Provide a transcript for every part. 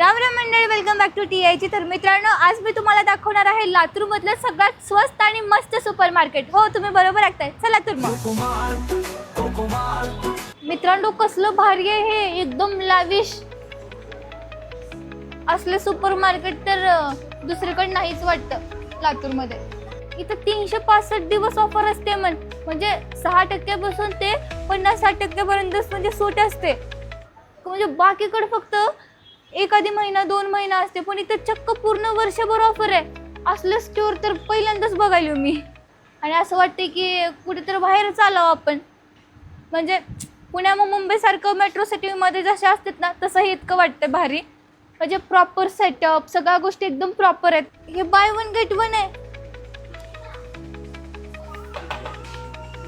राम राम मंडळी welcome back to T आयची तर मित्रांनो आज मी तुम्हाला दाखवणार आहे लातूरमधलं सगळ्यात स्वस्त आणि मस्त सुपर मार्केट हो तुम्ही बरोबर ऐकताय. चला तर मग. मित्रांनो कसलं भारी आहे हे. एकदम लाविश असले सुपर मार्केट तर दुसरीकडे नाहीच वाटतं लातूरमध्ये. इथं तीनशे पासष्ट दिवस ऑफर असते म्हण. म्हणजे सहा टक्क्यापासून ते पन्नास साठ टक्क्यापर्यंत म्हणजे सूट असते. म्हणजे बाकीकडे फक्त एखादी महिना दोन महिना असते पण इथं चक्क पूर्ण वर्षभर ऑफर आहे. असलं स्टोअर तर पहिल्यांदाच बघायलो मी. आणि असं वाटते की कुठेतरी बाहेर चालावं आपण. म्हणजे पुण्या मग मुंबईसारखं मेट्रो सिटीमध्ये जसे असतात ना तसंही इतकं वाटतं भारी. म्हणजे प्रॉपर सेटअप सगळ्या गोष्टी एकदम प्रॉपर आहेत. हे बाय वन गेट वन आहे.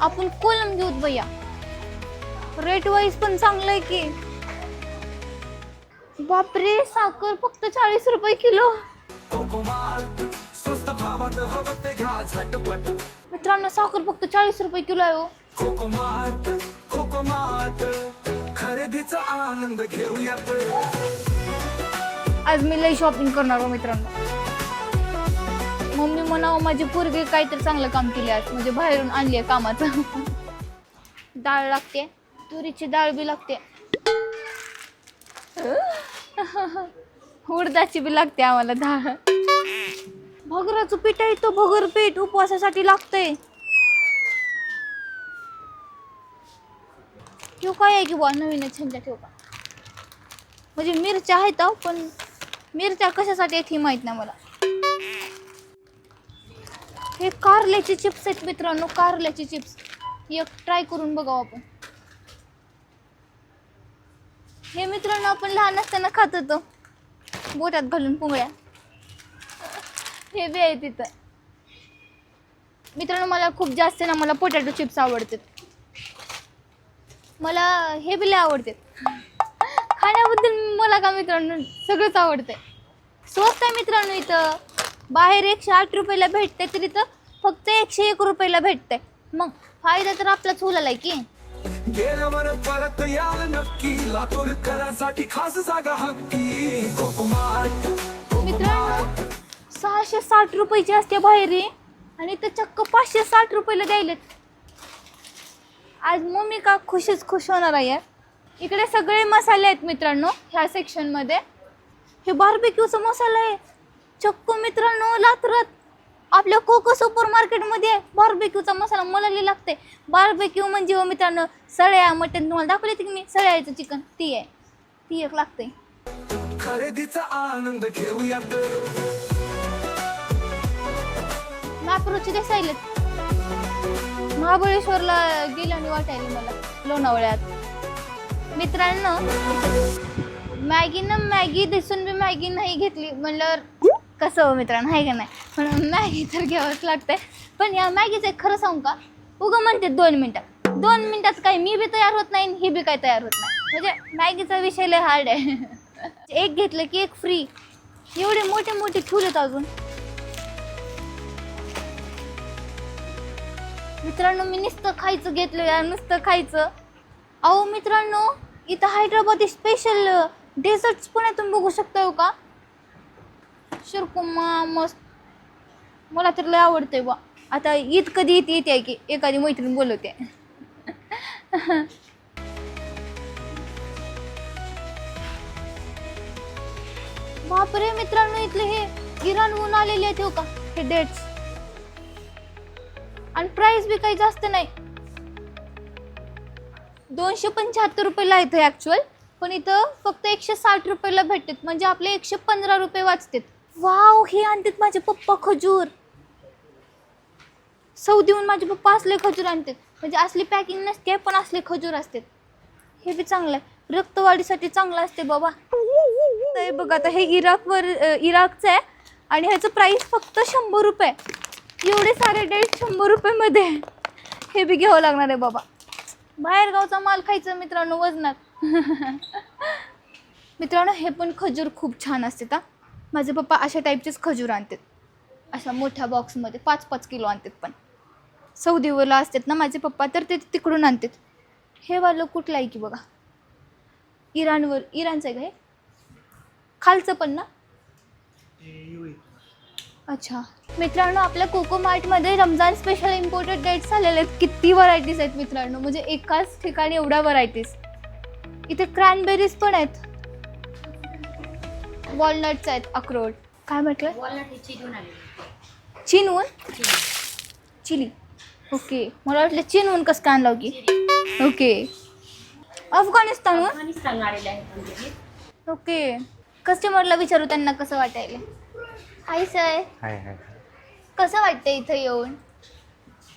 आपण कोलम घेऊत भैया. रेट वाईज पण चांगलं आहे की. बापरे साखर फक्त चाळीस रुपये किलो. मित्रांनो साखर फक्त चाळीस रुपये किलो आहे हो. कोकोमात खरेदीचा आनंद घेऊयात आज मी लई शॉपिंग करणार हो मित्रांनो. मम्मी म्हणावं माझी पोरगी काहीतरी चांगलं काम केले आज. म्हणजे बाहेरून आणली आहे कामाचं. डाळ लागते. तुरीची डाळ बी लागते. उडदाची बी लागते आम्हाला दहा. भगराचं पीठ आहे तो भगर पीठ उपवासासाठी लागतंय. ठेव काय आहे की बुवा नवीनच ह्यांच्या ठेव का? म्हणजे मिरच्या आहेत अहो, पण मिरच्या कशासाठी आहेत हे माहीत नाही मला. हे कारल्याचे चिप्स आहेत मित्रांनो कारल्याचे चिप्स. एक ट्राय करून बघावं आपण. हे मित्रांनो आपण लहान असताना खात होतो. बोटात घालून पुंगळ्या. हे बी आहे तिथं. मित्रांनो मला खूप जास्त ना मला पोटॅटो चिप्स आवडतात. मला हे बिले आवडतात. खाण्याबद्दल मला का मित्रांनो सगळंच आवडतंय. स्वस्त आहे मित्रांनो इथं. बाहेर एकशे आठ रुपयाला भेटते तर इथं फक्त एकशे एक रुपयाला भेटतंय. मग फायदा तर आपलाच उलाला आहे की. गेल्यावर परत याल नक्की. लातूरकरांसाठी खास जागा हक्की. मित्रांनो सहाशे साठ रुपयाची असते बाहेर आणि इथं चक्क पाचशे साठ रुपयाला द्यायलेत. आज मम्मी का खुशीच खुश होणार आहे इकडे सगळे मसाले आहेत मित्रांनो ह्या सेक्शनमध्ये हे बार्बेक्यूचा मसाला आहे. चक्क मित्रांनो लातरात आपल्या कोको सुपर मार्केटमध्ये बार्बेक्यूचा मसाला मला लई लागते बार्बेक्यू म्हणजे हो मित्रांनो सळ्या मटन तुम्हाला दाखवले की मी? सळ्याचं चिकन ती आहे. ती एक लागते खरेदीचा आनंद घेऊयात. महापुरुषचे दिसायलेत महाबळेश्वरला गेल्याने वाटायला मला लोणावळ्यात. मित्रांनो मॅगी ना मॅगी दिसून मी मॅगी नाही घेतली. म्हणल्यावर कसं हो मित्रांनो आहे का नाही? म्हणून मॅगी तर घ्यावंच लागतंय. पण या मॅगीचं एक खरं सांगू का? उगं म्हणते दोन मिनटात दोन मिनटात काय मी बी तयार होत नाही ही बी काय तयार होत नाही. म्हणजे मॅगीचा विषय लय हार्ड आहे. एक घेतलं की एक फ्री एवढे मोठे मोठे ठेवलेत अजून. मित्रांनो मी नुसतं खायचं घेतलं यार नुसतं खायचं. अहो मित्रांनो इथं हैदराबादी स्पेशल डेझर्ट्स पण आहे तुम्ही बघू शकता हो का? शिरकुमा मस्त. मला तर लय आवडतंय बा आता ईद कधी येते येते आहे की एखादी मैत्रीण बोलवते. बापरे मित्रांनो इथले हे इराणहून आलेले आहेत हो का? हे डेट्स आणि प्राइस बी काही जास्त नाही. दोनशे पंच्याहत्तर रुपयेला येतं ॲक्च्युअल पण इथं फक्त एकशे साठ रुपयाला भेटतात. म्हणजे आपले एकशे पंधरा रुपये वाचतात. वाव हे आणतात माझे पप्पा खजूर. सौदीहून माझे पप्पा असले खजूर आणतात. म्हणजे असली पॅकिंग नसते पण असले खजूर असतात. हे बी चांगलं आहे. रक्तवाढीसाठी चांगलं असते बाबा. तर बघ आता हे इराकवर इराकचं आहे. आणि ह्याचं प्राईस फक्त शंभर रुपये. एवढे सारे डेट शंभर रुपयेमध्ये. आहे. हे बी घ्यावं लागणार आहे बाबा. बाहेर गावचा माल खायचं मित्रांनो वजनात. मित्रांनो हे पण खजूर खूप छान असते का माझे पप्पा अशा टाईपचेच खजूर आणतात. अशा मोठ्या बॉक्समध्ये पाच पाच किलो आणतात पण. सौदीवरला असतात ना माझे पप्पा तर ते तिकडून आणतात. हे वालं कुठलं आहे की बघा? इराणवर इराणचं आहे का हे? खालचं पण ना? अच्छा. मित्रांनो आपल्या कोको मार्टमध्ये रमजान स्पेशल इम्पोर्टेड डेट्स आलेले आहेत. किती व्हरायटीज आहेत मित्रांनो. म्हणजे एकाच ठिकाणी एवढ्या व्हरायटीज इथे क्रॅनबेरीज पण आहेत. वॉलनट्स आहेत अक्रोड. काय म्हटलं? वॉलनट ही चिरून आलेली चिनून? Chilli okay. मला वाटलं चिनून कसं काय आणलं की ओके. अफगाणिस्तानहून? आहेत म्हणजे हे. ओके. कस्टमरला विचारू त्यांना कसं वाटायला. Hi sir. Hi hi. कसं वाटतं इथं येऊन?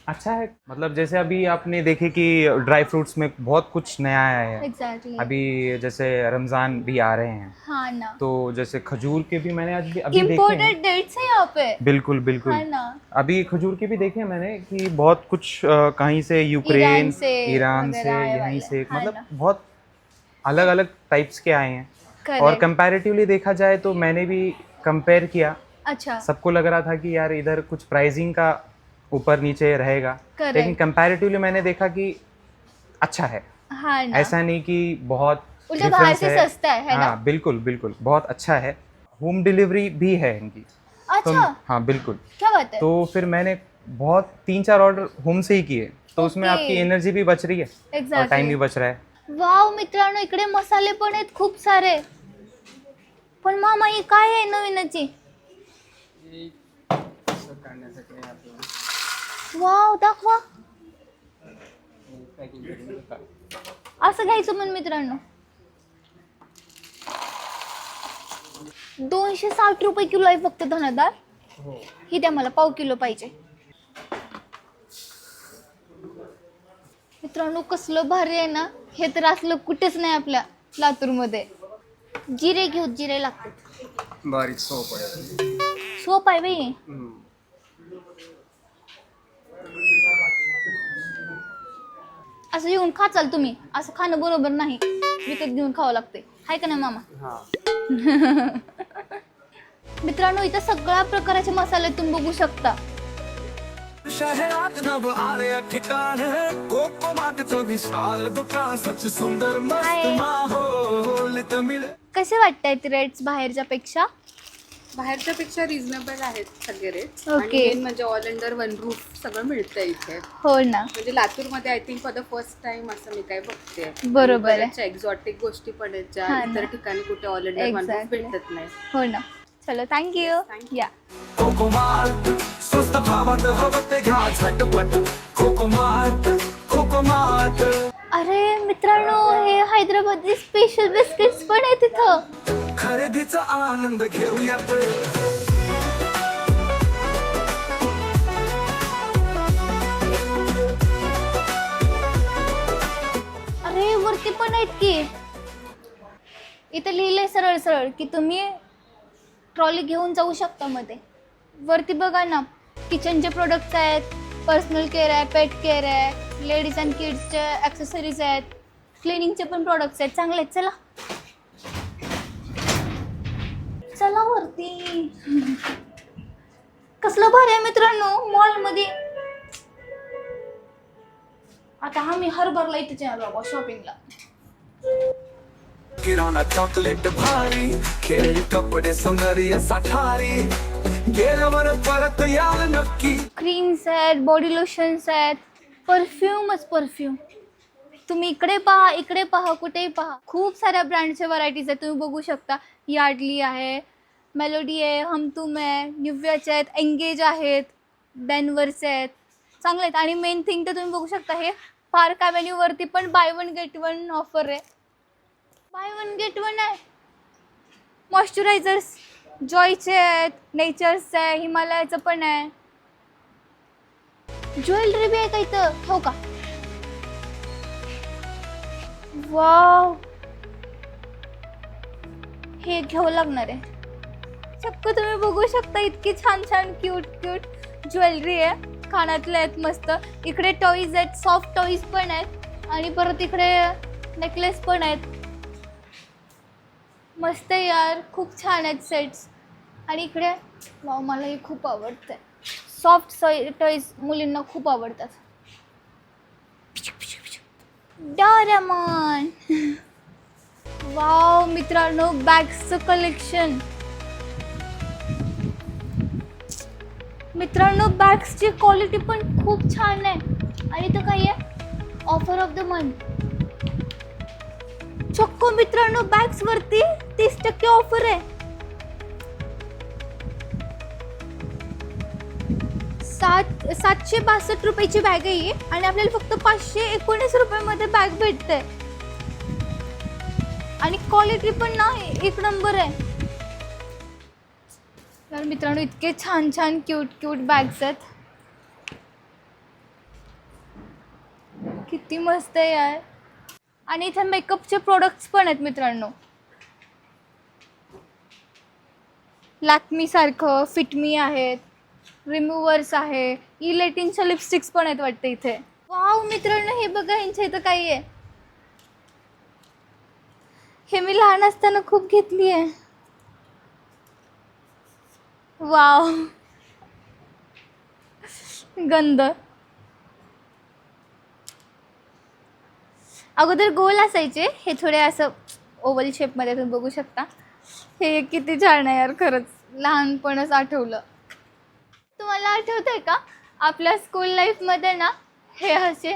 अच्छा है। मतलब जैसे अभी आपने देखे कि ड्राई फ्रूट्स में बहुत कुछ नया आया है। एक्झॅक्टली अभी जैसे रमज़ान भी आ रहे हैं। हा ना। तो जैसे खजूर के भी मैंने आज भी अभी देखे हैं। इम्पोर्टेड डेट्स है यहाँ पे। बिल्कुल बिल्कुल। है ना। अभी खजूर के भी देखे मैंने कि बहुत कुछ कहीं से यूक्रेन ईरान से ईरान से यहीं से है मतलब बहुत अलग अलग टाइप्स के आए हैं। और कंपैरेटिवली देखा जाए तो मैंने भी कंपेयर किया। अच्छा। सबको लग रहा था कि यार इधर कुछ प्राइसिंग का ऊपर नीचे रहेगा। Correct. लेकिन कंपैरेटिवली मैंने देखा कि अच्छा है। हा ना। ऐसा नहीं कि बहुत उल्टा बाहर difference से सस्ता है, है ना? हाँ बिल्कुल बिल्कुल बहुत अच्छा है। होम डिलीवरी भी है इनकी। तो अच्छा हाँ बिल्कुल। क्या बात है? तो फिर मैंने बहुत तीन चार ऑर्डर होम से ही किए। तो उसमें Okay. आपकी एनर्जी भी बच रही है। और टाइम एक्झॅक्टली भी बच रहा है। वाव मित्रांनो इकडे मसाले पण आहेत खूप सारे. पण मामा ही काय आहे नवीनची? वाव दाखवा. असं घ्यायचं पण मित्रांनो. दोनशे साठ रुपये किलो आहे फक्त धनादार. ही द्या मला पाव किलो पाहिजे. मित्रांनो कसलं भारी आहे ना? हे तर असलं कुठेच नाही आपल्या लातूरमध्ये. जिरे घेऊ जिरे लागतात. बारीक सोप आहे. सोप आहे बाई. असं येऊन खा चाल तुम्ही. असं खाणं बरोबर नाही. विकत घेऊन खावं लागते. हाय का नाही मामा? हा. मित्रांनो इथं सगळ्या प्रकारचे मसाले तुम्ही बघू शकता. शहरात नव आले ठिकाण कोको मागचं विशाल दुकान सच सुंदर मस्त हाय. माहोल इथं मिळ कसे वाटतायत रेट्स बाहेरच्या पेक्षा बाहेरच्या पेक्षा रिझनेबल आहेत सगळे रेट Okay. म्हणजे ऑल अंडर वन रूफ सगळं मिळतं इथे. हो ना. म्हणजे लातूरमध्ये I think for the first time असं मी काय बघते. बरोबर आहे. एक्झॉटिक गोष्टी पण आहेत ज्या हा ना. इतर ठिकाणी कुठे all under one roof Exactly. भेटत नाही. हो ना. चलो थँक्यू Thank you. या. कोको मार्ट स्वस्त भावात हवं ते घ्या झटपट. कोको मार्ट कोको मार्ट अरे मित्रांनो हे हैदराबादची स्पेशल बिस्किट्स पण आहे तिथं खरेदीचा आनंद घेऊयात. अरे वरती पण आहेत की. इथं लिहिलंय सरळ सरळ की तुम्ही ट्रॉली घेऊन जाऊ शकता मध्ये. वरती बघा ना किचनचे प्रोडक्ट्स आहेत पर्सनल केअर आहे पेट केअर आहे लेडीज अँड किड्सचे ॲक्सेसरीज आहेत क्लिनिंगचे पण प्रोडक्ट्स आहेत. चांगले आहेत चला. चला वरती. कसलं भारी आहे मित्रांनो मॉलमध्ये. आता आम्ही हरभरला इथे बाबा शॉपिंगला किराणा चॉकलेट भारी खेळी कपडे सौंदर्य साठारी. गेल्यावर परत याल नक्की. क्रीम्स आहेत बॉडी लोशन्स आहेत परफ्यूमच परफ्यूम तुम्ही इकडे पहा इकडे पहा कुठेही पहा. खूप साऱ्या ब्रँडच्या व्हरायटीज आहेत तुम्ही बघू शकता. यार्डली आहे मेलोडी आहे हम तुम आहे निव्याचे आहेत एंगेज आहेत डेनवरचे आहेत. चांगले आहेत. आणि मेन थिंग तर तुम्ही बघू शकता हे पार्क ॲव्हेन्यूवरती पण buy one get one offer आहे. बाय वन गेट वन आहे. मॉइश्चरायझर्स जॉयचे आहेत नेचर्सचे आहे हिमालयाचं पण आहे. ज्वेलरी बी आहे का इथं? हो का? वाव. हे घेऊ लागणार आहे. चक्क तुम्ही बघू शकता इतकी छान छान क्यूट क्यूट ज्वेलरी आहे. कानातले आहेत मस्त. इकडे टॉईज आहेत सॉफ्ट टॉईज पण आहेत. आणि परत इकडे नेकलेस पण आहेत. मस्त आहे यार. खूप छान आहेत सेट्स आणि इकडे वाव मला हे खूप आवडतं सॉफ्ट सॉ टॉईज मुलींना खूप आवडतात. डोरेमॉन. वाव मित्रांनो बॅग्सचं कलेक्शन मित्रांनो बॅग्सची क्वालिटी पण खूप छान आहे. आणि तर काही आहे? ऑफर ऑफ द मंथ चक्क मित्रांनो बॅग्सवरती तीस टक्के ऑफर आहे. सात सातशे बासष्ट रुपयाची बॅग आहे आणि आपल्याला फक्त पाचशे एकोणीस रुपयामध्ये बॅग भेटते आणि क्वालिटी पण ना एक नंबर आहे. तर मित्रांनो इतके छान छान क्यूट क्यूट बॅग्स आहेत. किती मस्त आहे यार. आणि इथे मेकअपचे प्रोडक्ट्स पण आहेत मित्रांनो. लॅक्मी सारखं फिटमी आहेत. रिमूव्हर्स आहे. इलेटिनच्या लिपस्टिक्स पण आहेत वाटते इथे. वाव मित्रांनो हे बघा यांच्या इथं काही आहे. हे मी लहान असताना खूप घेतली आहे. वाव गंध. अगोदर गोल असायचे. हे थोडे असं ओव्हल शेपमध्ये तुम्ही बघू शकता. हे किती छान आहे यार खरंच. लहानपणच आठवलं. तुम्हाला आठवत आहे का? आपल्या स्कूल लाईफमध्ये ना हे असे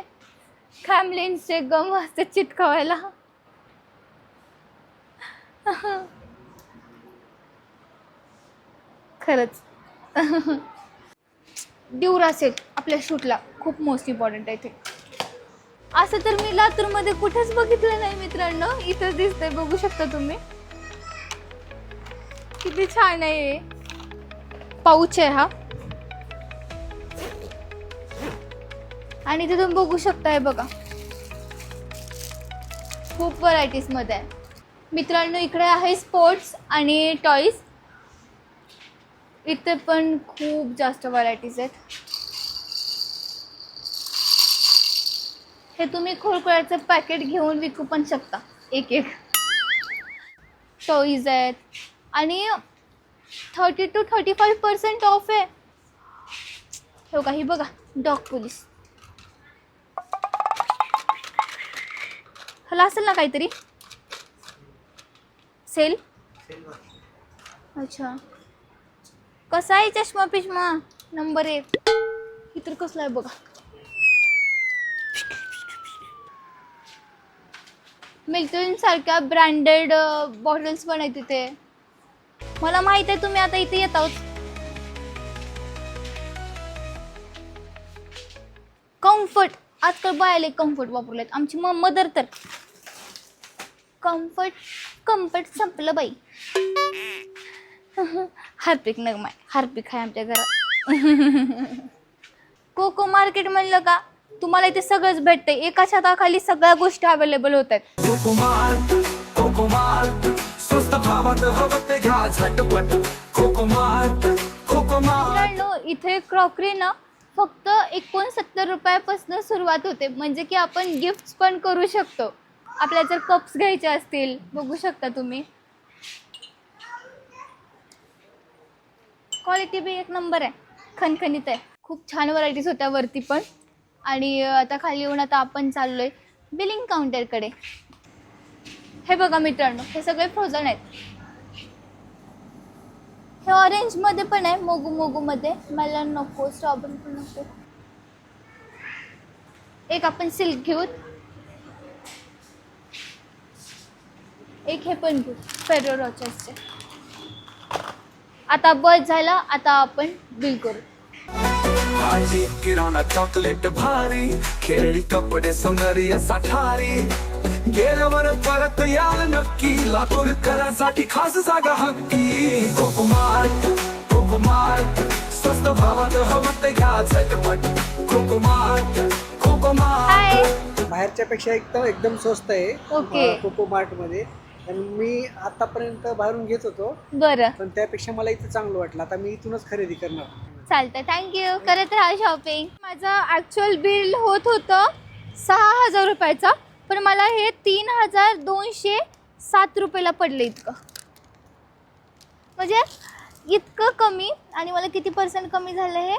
खॅमलिनचे गम असते चिटकवायला. खरंच. ड्युरासेट आपल्या शूटला खूप मोस्ट इम्पॉर्टंट आहे ते. असं तर मी लातूरमध्ये कुठेच बघितलं नाही मित्रांनो. इथं दिसतंय बघू शकता तुम्ही. किती छान आहे पाऊच आहे हा. आणि इथे तुम्ही बघू शकताय बघा. खूप व्हरायटीजमध्ये आहे. मित्रांनो इकडे आहे स्पोर्ट्स आणि टॉईज इथे पण खूप जास्त व्हरायटीज आहेत. हे तुम्ही खोळखोळ्याचं पॅकेट घेऊन विकू पण शकता. एक एक. टॉईज आहेत. आणि thirty two thirty five percent off आहे. हो का ही बघा. डॉग पोलीस ह्याला असेल ना काहीतरी? सेल? अच्छा. कसा आहे चष्मा पिष्मा? नंबर एक. इतर कसला आहे बघा. मिल्टन सारख्या ब्रँडेड बॉटल्स पण आहेत तिथे मला माहीत आहे तुम्ही आता इथे येत आहोत. कम्फर्ट. आजकाल बायाले कम्फर्ट वापरलेत. आमची म मदर तर. कम्फर्ट कम्फर्ट संपलं बाई. हार्पिक नग माय हार्पिक आहे आमच्या घरात. कोको मार्केट म्हणलं का तुम्हाला इथे सगळंच भेटतंय. एका छताखाली सगळ्या गोष्टी अवेलेबल होत आहेत इथे क्रॉकरी ना फक्त एकोणसत्तर रुपयापासून सुरुवात होते. म्हणजे की आपण गिफ्ट पण करू शकतो. आपल्याला जर कप्स घ्यायचे असतील बघू शकता तुम्ही. क्वालिटी बी एक नंबर आहे. खणखणीत आहे. खूप छान व्हरायटीज होत्या वरती पण. आणि आता खाली येऊन आता आपण चाललोय बिलिंग काउंटरकडे हे बघा मित्रांनो हे सगळे फ्रोझन आहेत. हे ऑरेंजमध्ये पण आहे मोगू मोगू मध्ये. मला नको स्ट्रॉबेरी पण नको. एक आपण सिल्क घेऊ एक हे पण घेऊ फेरो रॉचर्सचे आता बस झाला आता आपण बिल करू. भाजी किराणा चॉकलेट भारी खेळी कपडे सोनरी असा ठारी. गेल्यावर परत याल नक्की लातूर करासाठी खास जागा हक्की. कोकोमार्ट कोकोमार्ट स्वस्त भावात हवं ते घ्या झटपट. कोकोमार्ट कोकोमार्ट हाय बाहेरच्या पेक्षा एकदम एकदम स्वस्त आहे ओके. कोको मार्टमध्ये. आणि मी आतापर्यंत बाहेरून घेत होतो. बरं. पण त्यापेक्षा मला इथं चांगलं वाटलं. आता मी इथूनच खरेदी करणार. चालतंय. थँक्यू करत राहा शॉपिंग माझं ॲक्च्युअल बिल होत होतं सहा हजार रुपयाचं पण मला हे तीन हजार दोनशे सात रुपयाला पडलं इतकं. म्हणजे इतकं कमी आणि मला किती पर्सेंट कमी झालं हे?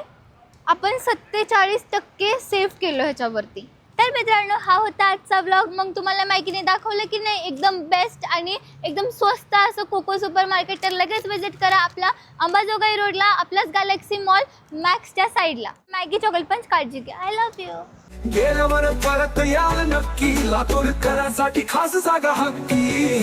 आपण सत्तेचाळीस टक्के सेव्ह केलं ह्याच्यावरती. तर मित्रांनो हा होता आजचा ब्लॉग मग तुम्हाला माहितीने दाखवलं की नाही एकदम बेस्ट आणि एकदम स्वस्त असं कोको सुपर मार्केट तर लगेच व्हिजिट करा आपला अंबाजोगाई रोडला आपलाच गॅलेक्सी मॉल मॅक्सच्या साईडला मॅगी चॉकलेट पण काळजी घ्या. आय लव्ह यू गेल्यावर परत याल नक्की. लातूर करासाठी खास जागा हक्की.